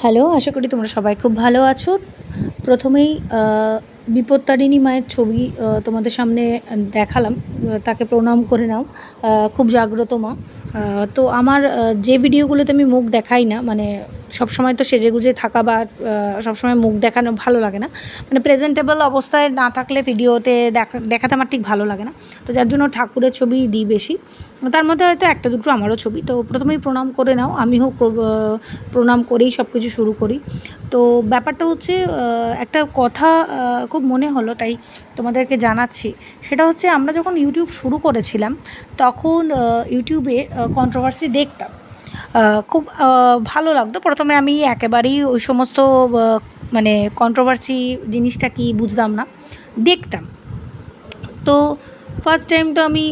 Hello, আশা করি তোমরা সবাই খুব ভালো আছো। প্রথমেই বিপত্তারিণী মায়ের ছবি তোমাদের সামনে দেখালাম। তাকে প্রণাম করে নাও। খুব জাগ্রত মা। তো আমার যে ভিডিওগুলোতে আমি মুখ দেখাই না মানে সবসময় তো সেজেগুজে থাকা বা সবসময় মুখ দেখানো ভালো লাগে না। মানে প্রেজেন্টেবল অবস্থায় না থাকলে ভিডিওতে দেখা, দেখাতে আমার ঠিক ভালো লাগে না। তো যার জন্য ঠাকুরের ছবি দিই বেশি। তার মধ্যে হয়তো একটা দুটো আমারও ছবি। তো প্রথমেই প্রণাম করে নাও। আমিও প্র- প্রণাম করেই সব কিছু শুরু করি। তো ব্যাপারটা হচ্ছে একটা কথা খুব মনে হলো, তাই তোমাদেরকে জানাচ্ছি। সেটা হচ্ছে আমরা যখন ইউটিউব শুরু করেছিলাম, তখন ইউটিউবে কন্ট্রোভার্সি দেখতাম। খুব ভালো লাগতো। প্রথমে আমি একেবারেই ওই সমস্ত মানে কন্ট্রোভার্সি জিনিসটা কি বুঝতাম না। দেখতাম। তো ফার্স্ট টাইম তো আমি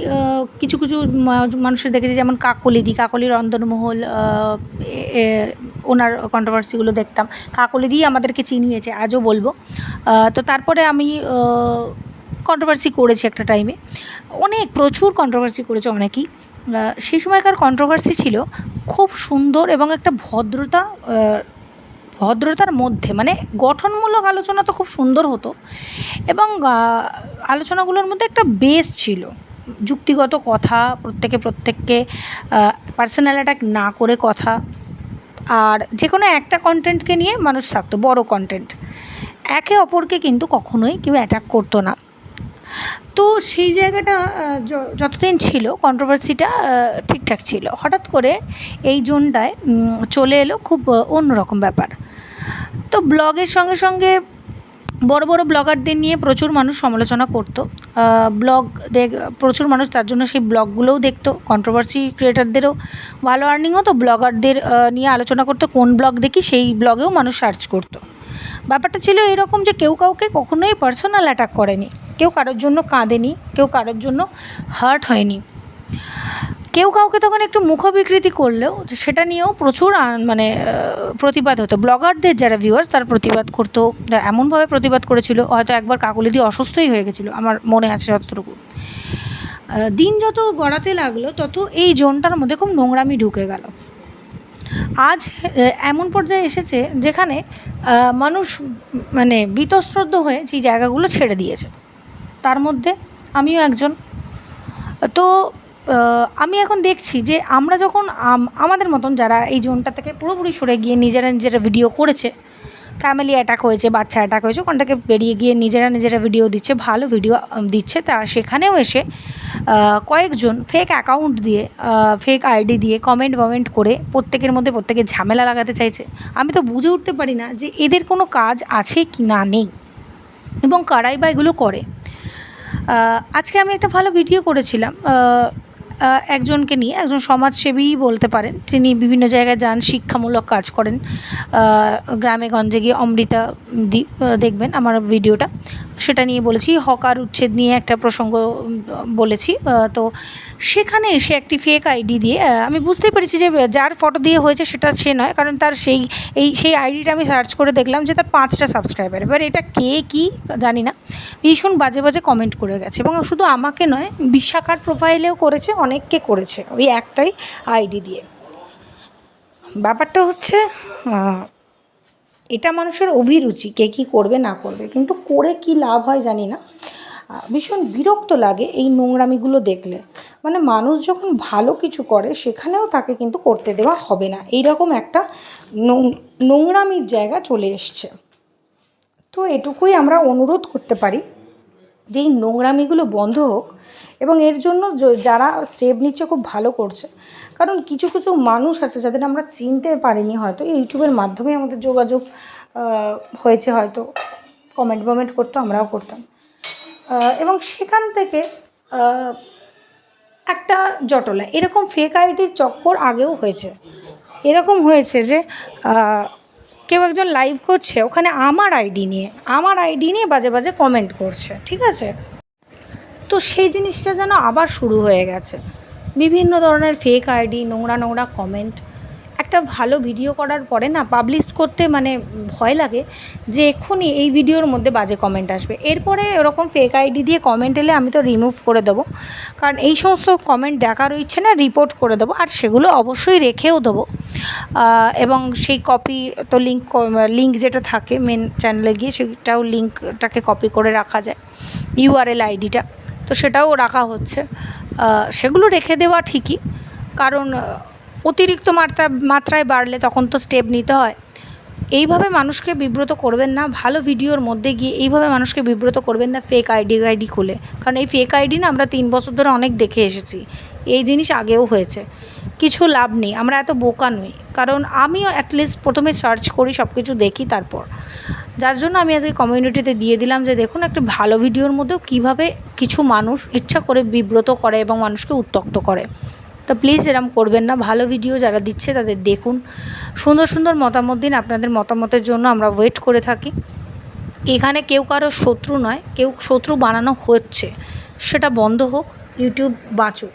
কিছু কিছু মানুষের দেখেছি, যেমন কাকলিদি। কাকলি রন্ধনমহল ওনার কন্ট্রোভার্সিগুলো দেখতাম। কাকলিদি আমাদেরকে চিনিয়েছে, আজও বলব। তো তারপরে আমি কন্ট্রোভার্সি করেছি একটা টাইমে অনেক, প্রচুর কন্ট্রোভার্সি করেছে অনেকেই। সেই সময়কার কন্ট্রোভার্সি ছিল খুব সুন্দর এবং একটা ভদ্রতা ভদ্রতার মধ্যে মানে গঠনমূলক আলোচনা তো খুব সুন্দর হতো এবং আলোচনাগুলোর মধ্যে একটা বেস ছিল। যুক্তিগত কথা, প্রত্যেকে প্রত্যেককে পার্সোনাল অ্যাটাক না করে কথা আর যে কোনো একটা কন্টেন্টকে নিয়ে মানুষ থাকতো, বড় কন্টেন্ট একে অপরকে কিন্তু কখনোই কেউ অ্যাটাক করতো না। তো সেই জায়গাটা যতদিন ছিল কন্ট্রোভার্সিটা ঠিকঠাক ছিল। হঠাৎ করে এই জোনটায় চলে এলো খুব অন্যরকম ব্যাপার। তো ব্লগের সঙ্গে সঙ্গে বড় বড় ব্লগারদের নিয়ে প্রচুর মানুষ সমালোচনা করতো। ব্লগ দেখ, প্রচুর মানুষ তার জন্য সেই ব্লগগুলোও দেখতো। কন্ট্রোভার্সি ক্রিয়েটারদেরও ভালো আর্নিং হতো ব্লগারদের নিয়ে আলোচনা করতো, কোন ব্লগ দেখি সেই ব্লগেও মানুষ সার্চ করতো। ব্যাপারটা ছিল এরকম যে কেউ কাউকে কখনোই পার্সোনাল অ্যাটাক করেনি। কেউ কারোর জন্য কাঁদেনি, কেউ কারোর জন্য হার্ট হয়নি। কেউ কাউকে তখন একটু মুখ বিকৃতি করলেও সেটা নিয়েও প্রচুর মানে প্রতিবাদ হতো। ব্লগারদের যারা ভিউয়ার্স তারা প্রতিবাদ করতো এমনভাবে প্রতিবাদ করেছিল, হয়তো একবার কাকুলিদি অসুস্থই হয়ে গেছিল, আমার মনে আছে যতটুকু। দিন যত গড়াতে লাগল, তত এই জোনটার মধ্যে খুব নোংরামি ঢুকে গেল। আজ এমন পর্যায়ে এসেছে যেখানে মানুষ মানে বীতশ্রদ্ধ হয়ে সেই জায়গাগুলো ছেড়ে দিয়েছে। তার মধ্যে আমিও একজন। তো আমি এখন দেখছি যে আমরা যখন আমাদের মতন যারা এই জোনটা থেকে পুরোপুরি সরে গিয়ে নিজেরা নিজেরা ভিডিও করেছে ফ্যামিলি অ্যাটাক হয়েছে, বাচ্চা অ্যাটাক হয়েছে, ওখান থেকে বেরিয়ে গিয়ে নিজেরা নিজেরা ভিডিও দিচ্ছে, ভালো ভিডিও দিচ্ছে, তা সেখানেও এসে কয়েকজন ফেক অ্যাকাউন্ট দিয়ে ফেক আইডি দিয়ে কমেন্ট ওমেন্ট করে প্রত্যেকের মধ্যে প্রত্যেকে ঝামেলা লাগাতে চাইছে। আমি তো বুঝে উঠতে পারি না যে এদের কোনো কাজ আছে কি না নেই। এবং কারাই বা এগুলো করে। আজকে আমি একটা ভালো ভিডিও করেছিলাম একজনকে নিয়ে, একজন সমাজসেবীই বলতে পারেন, তিনি বিভিন্ন জায়গায় যান, শিক্ষামূলক কাজ করেন গ্রামে গঞ্জে গিয়ে অমৃতা দি দেখবেন আমার ভিডিওটা সেটা নিয়ে বলেছি, হকার উচ্ছেদ নিয়ে একটা প্রসঙ্গ বলেছি তো সেখানে এসে একটি ফেক আইডি দিয়ে আমি বুঝতেই পেরেছি যে যার ফটো দিয়ে হয়েছে সেটা সে নয়, কারণ তার সেই, এই সেই আইডিটা আমি সার্চ করে দেখলাম যে তার পাঁচটা সাবস্ক্রাইবার এবার এটা কে, কি, জানি না, ভীষণ বাজে বাজে কমেন্ট করে গেছে, এবং শুধু আমাকে নয়, বিশাখার প্রোফাইলেও করেছে, অনেককে করেছে, ওই একটাই আইডি দিয়ে। ব্যাপারটা হচ্ছে এটা মানুষের অভিরুচি, কে কী করবে, না করবে। কিন্তু করে কি লাভ হয় জানি না। ভীষণ বিরক্ত লাগে এই নোংরামিগুলো দেখলে। মানে মানুষ যখন ভালো কিছু করে, সেখানেও তাকে কিন্তু করতে দেওয়া হবে না। এইরকম একটা নোংরামির জায়গা চলে এসছে। তো এটুকুই আমরা অনুরোধ করতে পারি। যে এই নোংরামিগুলো বন্ধ হোক এবং এর জন্য যারা স্টেপ নিচ্ছে খুব ভালো করছে। কারণ কিছু কিছু মানুষ আছে যাদের আমরা চিনতে পারিনি হয়তো ইউটিউবের মাধ্যমে আমাদের যোগাযোগ হয়েছে হয়তো। কমেন্ট ফমেন্ট করতো, আমরাও করতাম। এবং সেখান থেকে একটা জটলা। এরকম ফেক আইডির চক্কর আগেও হয়েছে। এরকম হয়েছে যে কেউ একজন লাইভ করছে, ওখানে আমার আইডি নিয়ে, আমার আইডি নিয়ে বাজে বাজে কমেন্ট করছে, ঠিক আছে? তো সেই জিনিসটা যেন আবার শুরু হয়ে গেছে। বিভিন্ন ধরনের ফেক আইডি নোংরা নোংরা কমেন্ট একটা ভালো ভিডিও করার পরে না পাবলিশ করতে মানে ভয় লাগে যে এক্ষুনি এই ভিডিওর মধ্যে বাজে কমেন্ট আসবে। এরপরে ওরকম ফেক আইডি দিয়ে কমেন্ট এলে আমি তো রিমুভ করে দেবো। কারণ এই সমস্ত কমেন্ট দেখার ইচ্ছে না রিপোর্ট করে দেবো আর সেগুলো অবশ্যই রেখেও দেবো। এবং সেই কপি তো লিঙ্ক লিঙ্ক যেটা থাকে মেন চ্যানেলে গিয়ে সেটাও লিঙ্কটাকে কপি করে রাখা যায় ইউআরএল আইডিটা তো সেটাও রাখা হচ্ছে। সেগুলো রেখে দেওয়া ঠিকই। কারণ অতিরিক্ত মাত্রা, মাত্রায় বাড়লে তখন তো স্টেপ নিতে হয়। এইভাবে মানুষকে বিব্রত করবেন না, ভালো ভিডিওর মধ্যে গিয়ে এইভাবে মানুষকে বিব্রত করবেন না ফেক আইডি আইডি খুলে। কারণ এই ফেক আইডি না আমরা তিন বছর ধরে অনেক দেখে এসেছি। এই জিনিস আগেও হয়েছে। কিছু লাভ নেই, আমরা এত বোকা নই। কারণ আমিও অ্যাটলিস্ট প্রথমে সার্চ করি সব কিছু দেখি তারপর। যার জন্য আমি আজকে কমিউনিটিতে দিয়ে দিলাম যে দেখুন একটা ভালো ভিডিওর মধ্যেও কীভাবে কিছু মানুষ ইচ্ছা করে বিব্রত করে এবং মানুষকে উত্তক্ত করে। তো প্লিজ এরম করবেন না। ভালো ভিডিও যারা দিচ্ছে তাদের দেখুন। সুন্দর সুন্দর মতামত দিন। আপনাদের মতামতের জন্য আমরা ওয়েট করে থাকি। এখানে কেউ কারও শত্রু নয়, কেউ শত্রু বানানো হচ্ছে। সেটা বন্ধ হোক ইউটিউব বাঁচুক।